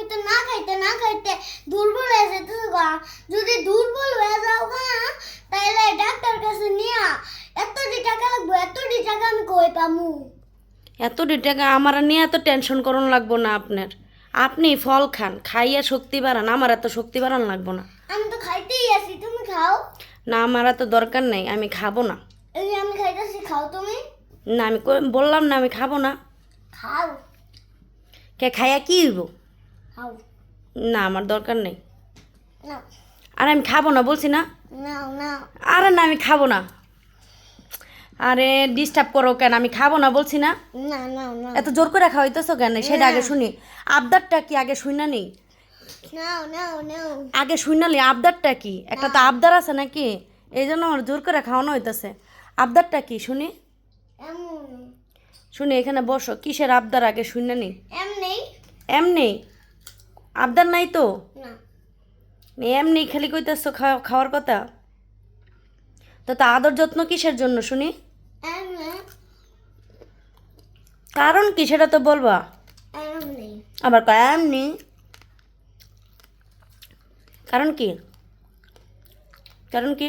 তুমি তো না খাইতে না খাইতে দুর্বল হয়ে যেতেছো গা। যদি দুর্বল হয়ে যাও গা তাহলে ডাক্তার কাছে নিয়া এতটি টাকা লাগবে এতটি টাকা আমি কই পামু? এতটি টাকা আমার নিয়ে এত টেনশন করুন লাগবো না আপনার। আপনি ফল খান খাইয়া শক্তি বাড়ান আমার এত শক্তি বাড়ান লাগবো না। আমি তো খাইতেই আছি তুমি খাও। না আমার এত দরকার নেই আমি খাব না। এই যে আমি খাইতেছি খাও তুমি। না আমি কই- বললাম না আমি খাব না। খাও। কে খাইয়া কি হইব? না আমার দরকার নেই। আর আমি খাব না বলছি না। আরে না আমি খাব না। আরে ডিস্টার্ব করো কেন? আমি খাব না বলছি না। এত জোর করে খাওয়াইতেছো কেন? সেটা আগে শুনি। আবদারটা কি আগে শুই না নেই আগে শুনালি আবদারটা কি? একটা তো আবদার আছে নাকি? এই জন্য আমার জোর করে খাওয়ানো হইতেছে। আবদারটা কি শুনি? শুনি এখানে বসো। কিসের আবদার আগে শুনে নি এমনি। এমনি? আবদার নাই তো? এমনি খালি কইতেছো খাওয়া খাওয়ার কথা? তো তা আদর যত্ন কিসের জন্য শুনি? কারণ কি সেটা তো বলবা? আবার এমনি? কারণ কি? কারণ কি?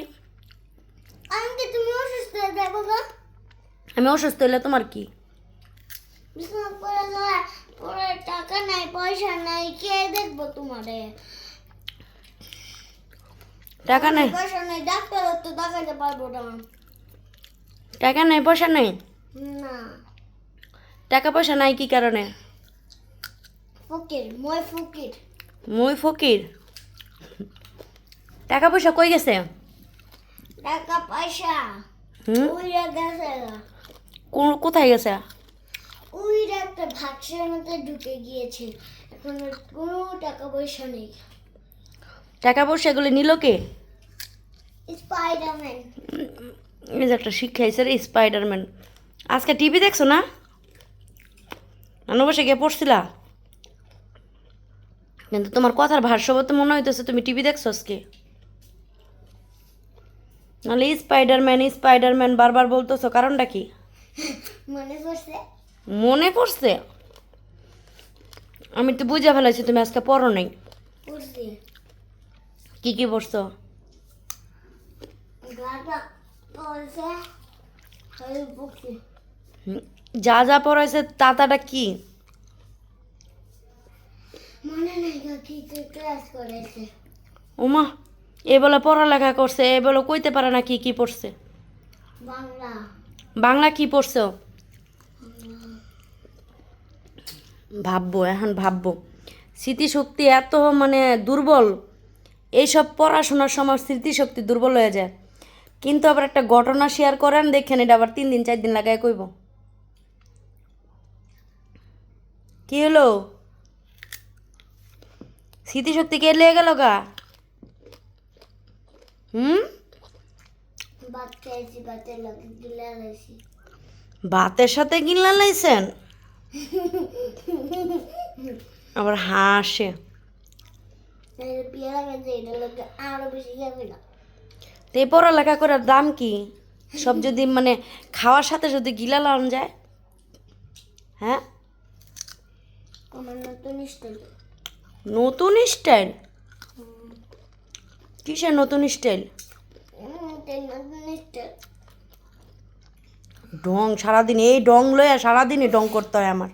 আমি তুমি অসুস্থ আমি অসুস্থ হইলে তোমার কি বিছানা পড়ে যাওয়া পরে টাকা নাই পয়সা নাই কে দেখব তোমারে টাকা নেই পয়সা নাই ডাক্তার তো দেখাতে পারব না টাকা নেই পয়সা নেই না টাকা পয়সা নাই কি কারণে ফকির মই ফকির মুই ফকির টাকা পয়সা কই গেছে টাকা পয়সা হুম কোথায় গেছে উইরা একটা ভাক্সের মধ্যে ঢুকে গিয়েছে। এখন কোনো টাকা পয়সা নেই। টাকা পয়সা এগুলো নিল কে? স্পাইডারম্যান। এই যে একটা শিক্ষা রে স্পাইডারম্যান। আজকে টিভি দেখছ না? বসে গিয়ে পড়ছিলা? কিন্তু তোমার কথার তো মনে হইতেছে তুমি টিভি দেখছ আজকে? নাহলে স্পাইডারম্যান স্পাইডারম্যান বারবার বলতেছো কারণটা কি? মনে পড়ছে মনে পড়ছে? আমি তো বুঝে ফেলেছি তুমি আজকে পড়ো নাই। কি কি পড়ছো? যা যা পড়াইছে তাতাটা কি? ওমা এ বলে পড়ালেখা করছে এ বলে কইতে পারে না কি কি পড়ছে। বাংলা। বাংলা কি পড়ছো? ভাববো এখন ভাববো। স্মৃতিশক্তি এত মানে দুর্বল। এইসব পড়াশোনার সময় স্মৃতিশক্তি দুর্বল হয়ে যায়। কিন্তু আবার একটা ঘটনা শেয়ার করেন দেখেন এটা আবার তিন দিন চার দিন লাগায় কইব। কি হলো? স্মৃতিশক্তি কে লেগে গেল গা? হুম? ভাতের সাথে গিলা লাইছেন আবার হাসে। এই পড়ালেখা করার দাম কি? সব যদি মানে খাওয়ার সাথে যদি গিলা লাগানো যায় হ্যাঁ? আমার নতুন স্টাইল নতুন স্টাইল কিসের নতুন স্টাইল নতুন স্টাইল ডং সারাদিন এই ডং লয়ে সারাদিনই ডং করতে হয় আমার।